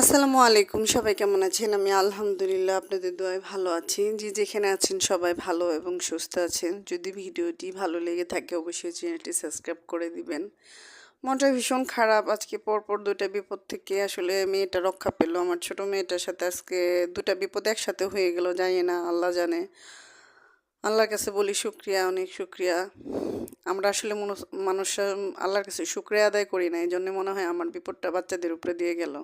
আসসালামু আলাইকুম, সবাই কেমন আছেন? আমি আলহামদুলিল্লাহ আপনাদের দোয়ায় ভালো আছি। যে যেখানে আছেন সবাই ভালো এবং সুস্থ আছেন। যদি ভিডিওটি ভালো লেগে থাকে, অবশ্যই চ্যানেলটি সাবস্ক্রাইব করে দিবেন। মনটা ভীষণ খারাপ। আজকে পরপর দুটা বিপদ থেকে আসলে মেয়েটা রক্ষা পেল। আমার ছোট মেয়েটার সাথে আজকে দুটা বিপদ একসাথে হয়ে গেল, জানি না, আল্লাহ জানে। আল্লাহর কাছে বলি শুক্রিয়া, অনেক শুক্রিয়া। আমরা আসলে মানুষ আল্লাহর কাছে শুক্রিয়া আদায় করি না। এই জন্য মনে হয় আমার বিপদটা বাচ্চাদের উপরে দিয়ে গেল।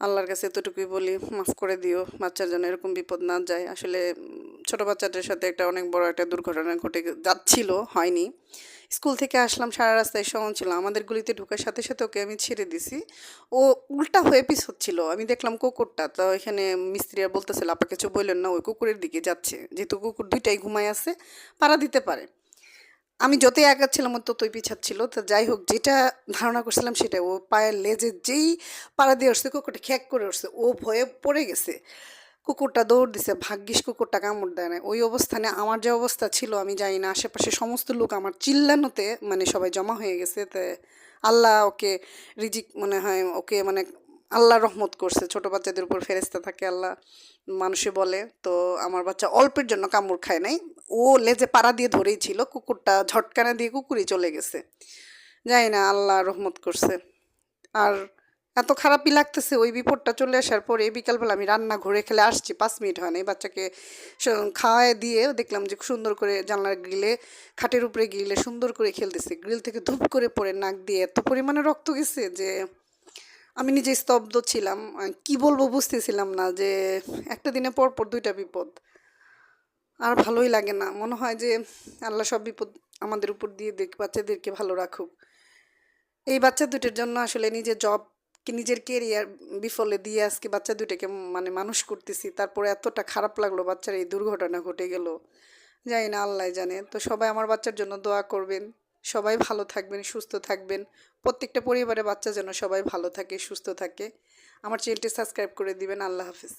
আল্লাহর কাছে এতটুকুই বলি, মাফ করে দিও, বাচ্চার জন্য এরকম বিপদ না যায়। আসলে ছোট বাচ্চাদের সাথে একটা অনেক বড় একটা দুর্ঘটনা ঘটে যাচ্ছিল, হয়নি। স্কুল থেকে আসলাম, সারা রাস্তায় সমান ছিল। আমাদের গুলিতে ঢোকার সাথে সাথে ওকে আমি ছেড়ে দিছি। ও উল্টা হয়ে পিস হচ্ছিল আমি দেখলাম কুকুরটা। তো এখানে মিস্ত্রিরা বলতেছিল, আপা কিছু বললেন না, ওই কুকুরের দিকে যাচ্ছে। যেহেতু কুকুর দুইটাই ঘুমায় আছে, পাড়া দিতে পারে। আমি যতই আগাচ্ছিলাম ও ততই পিছাচ্ছিল তো যাই হোক, যেটা ধারণা করছিলাম সেটা ও পায়ের লেজে যেই পাড়া দিয়ে উঠছে কুকুরটা খ্যাক করে উঠছে ও ভয়ে পড়ে গেছে। কুকুরটা দৌড় দিছে, ভাগ্যিস কুকুরটা কামড় দেয় না ওই অবস্থানে আমার যে অবস্থা ছিল, আমি জানি না। আশেপাশে সমস্ত লোক আমার চিল্লানোতে মানে সবাই জমা হয়ে গেছে। তো আল্লাহ ওকে রিজিক মনে হয়, ওকে মানে আল্লাহ রহমত করছে। ছোট বাচ্চাদের উপর ফেরেস্তা থাকে, আল্লাহ মানুষে বলে। তো আমার বাচ্চা অল্পের জন্য কামড় খায় নাই। ও লেজে পাড়া দিয়ে ধরেই ছিল, কুকুরটা ঝটকানা দিয়ে কুকুরই চলে গেছে। জানি না, আল্লাহ রহমত করছে। আর এত খারাপই লাগতেছে, ওই বিপদটা চলে আসার পরে বিকালবেলা আমি রান্না ঘুরে খেলে আসছি, পাঁচ মিনিট হয় নাই। বাচ্চাকে খাওয়ায় দিয়ে দেখলাম যে সুন্দর করে জানলার গ্রিলে, খাটের উপরে গ্রিলে সুন্দর করে খেলতেছে। গ্রিল থেকে ধূপ করে পড়ে নাক দিয়ে এত পরিমাণে রক্ত গেছে যে আমি নিজে স্তব্ধ ছিলাম। কি বলব বুঝতেছিলাম না যে একটা দিনে পর পর দুইটা বিপদ। আর ভালোই লাগে না। মনে হয় যে আল্লাহ সব বিপদ আমাদের উপর দিয়ে দেখ, বাচ্চাদেরকে ভালো রাখুক। এই বাচ্চা দুটোর জন্য আসলে নিজের জব কি নিজের কেরিয়ার বিফলে দিয়ে আজকে বাচ্চা দুটোকে মানে মানুষ করতেছি। তারপরে এতটা খারাপ লাগল বাচ্চার এই দুর্ঘটনা ঘটে গেল। জানি না আল্লাহ জানে। তো সবাই আমার বাচ্চার জন্য দোয়া করবেন। সবাই ভালো থাকবেন, সুস্থ থাকবেন। প্রত্যেকটা পরিবারে বাচ্চা যেন সবাই ভালো থাকে, সুস্থ থাকে। আমার চ্যানেলটি সাবস্ক্রাইব করে দিবেন। আল্লাহ হাফিজ।